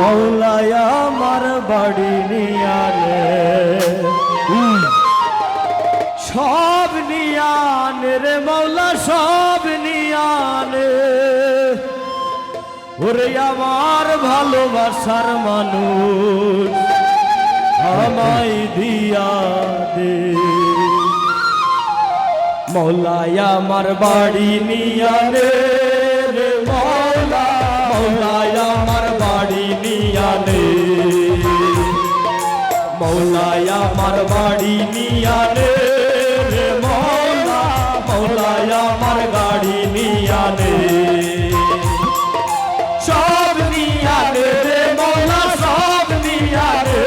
মৌলায় আমার বাড়ি নিয়ানে সব নিয়ানে রে মৌলা সব নিয়ানে ওরে আমার ভালোবাসার মানুষ আমায় দিয়া দে। মৌলায় আমার বাড়ি নিয়ানে মৌলায় আমার বাড়ি নিয়ানে রে মৌলা। মৌলায় আমার গাড়ি নিয়ানে সব নিয়ানে রে মৌলা, সব নিয়ানে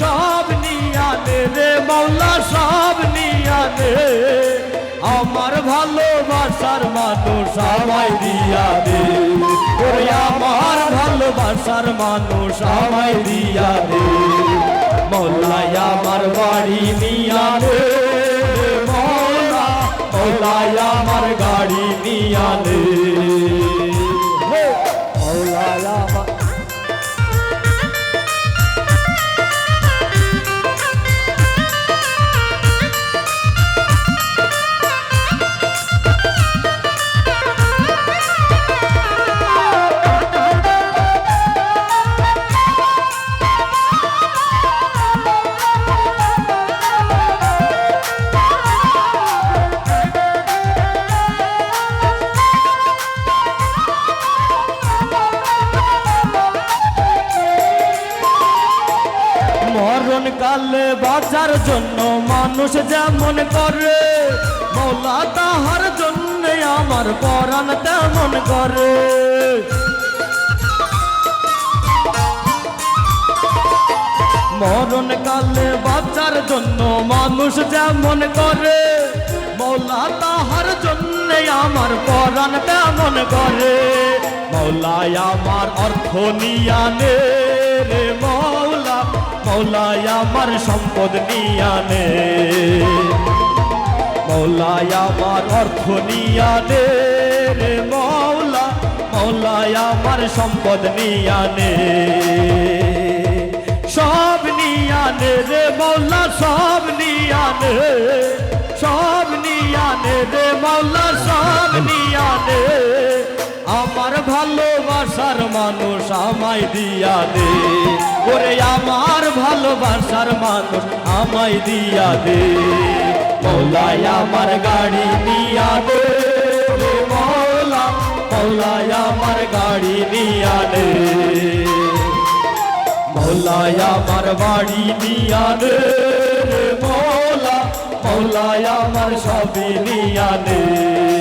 সব নিয়ানে রে মৌলা, সব নিয়ানে আমার ভালোবাসার মানুষ আমায় দিয়া দে। ভালোবাসার মানুষ আমায় দিয়া রে মৌলাই আমার বাড়ি নিয়া রে মৌলা মৌলাই আমার গাড়ি নিয়া দে। মৌলাই আমার মরণ কালে বাঁচার জন্য মানুষ যেমন করে, মৌলা তাহার জন্য আমার পরাণ তেমন করে। মরণ কালে বাঁচার জন্য মানুষ যেমন করে, মৌলা তাহার জন্য আমার পরাণ তেমন করে। মৌলায় আমার অর্থ নিয়ানে রে মৌলায় আমার সম্পদ নিয়ানে মৌলায় আমার অর্থ নিয়ানে রে মৌলা। মৌলায় আমার সম্পদ নিয়ানে সব নিয়ানে রে মৌলা, সব নিয়ানে সব নিয়ানে রে মৌলা, সব নিয়ানে আমার ভালোবাসার মানুষ আমায় দিয়া দে। ওরে আমার ভালোবাসার মানুষ আমায় দিয়া দে। মৌলায় আমার গাড়ি নিয়া দে। মৌলা, মৌলায় আমার গাড়ি নিয়া দে। মৌলায় আমার বাড়ি নিয়া দে। মৌলা, মৌলায় আমার সবই নিয়া দে।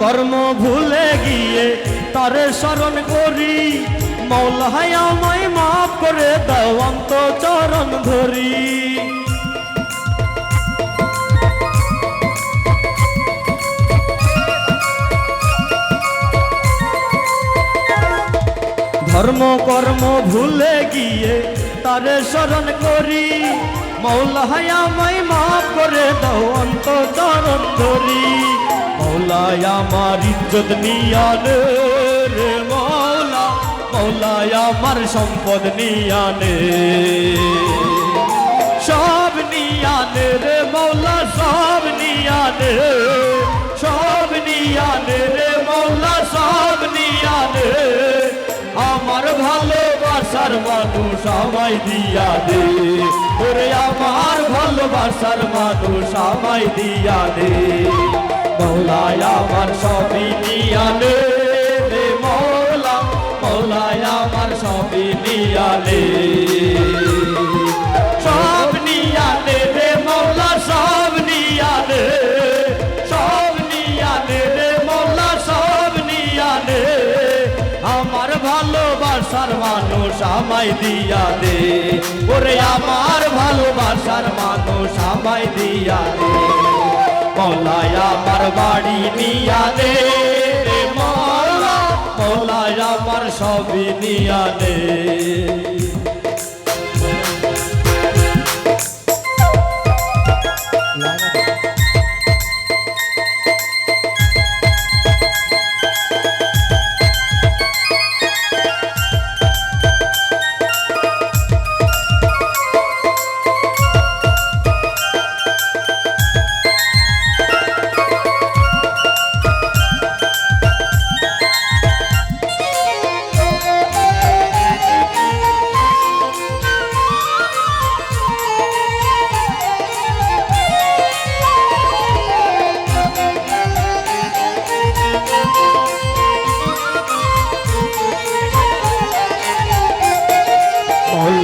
কর্ম ভুলে গিয়ে তারে স্মরণ করি। মৌলায় আমায় মাফ করে দাও, অন্ত চরণ ধরি। ধর্ম কর্ম ভুলে গিয়ে তারে স্মরণ করি। মৌলায় আমায় মাফ করে দাও, অন্ত ইজ্জত নিয়ানে রে মৌলা মৌলায় আমার সম্পদ নিয়ানে সব নিয়ানে রে মৌলা, সব নিয়ানে সব নিয়ানে রে মৌলা, সব নিয়ানে আমার ভালোবাসার মানুষ আমায় দিয়া দে। ওরে আমার ভালোবাসার মানুষ আমায় দিয়া দে। মৌলায় আমার সবই দিয়ালে রে মৌলা, মৌলায় আমার সবই দিয়ালে সব নিয়ালে রে মৌলা, সব নিয়ালে। সব নিয়ালে রে মৌলা, সব নিয়ালে। আমার ভালোবাসার মানুষ আমায় দিয়া দে ওরে আমার ভালোবাসার মানুষ আমায় দিয়া দে মৌলায় আমার বাড়ি নিয়া দে মৌলা মৌলায় আমার সবই নিয়া দে।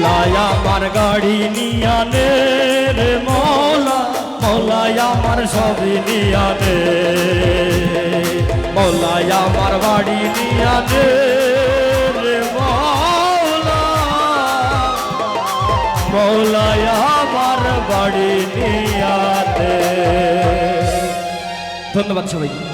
মৌলায় আমার গাড়ি নিয়ানে রে মৌলা, মৌলায় আমার সবই নিয়ানে মৌলায় আমার বাড়ি নিয়ানে রে মৌলা, মৌলায় আমার বাড়ি নিয়ানে ধন্যবাদ সবাইকে।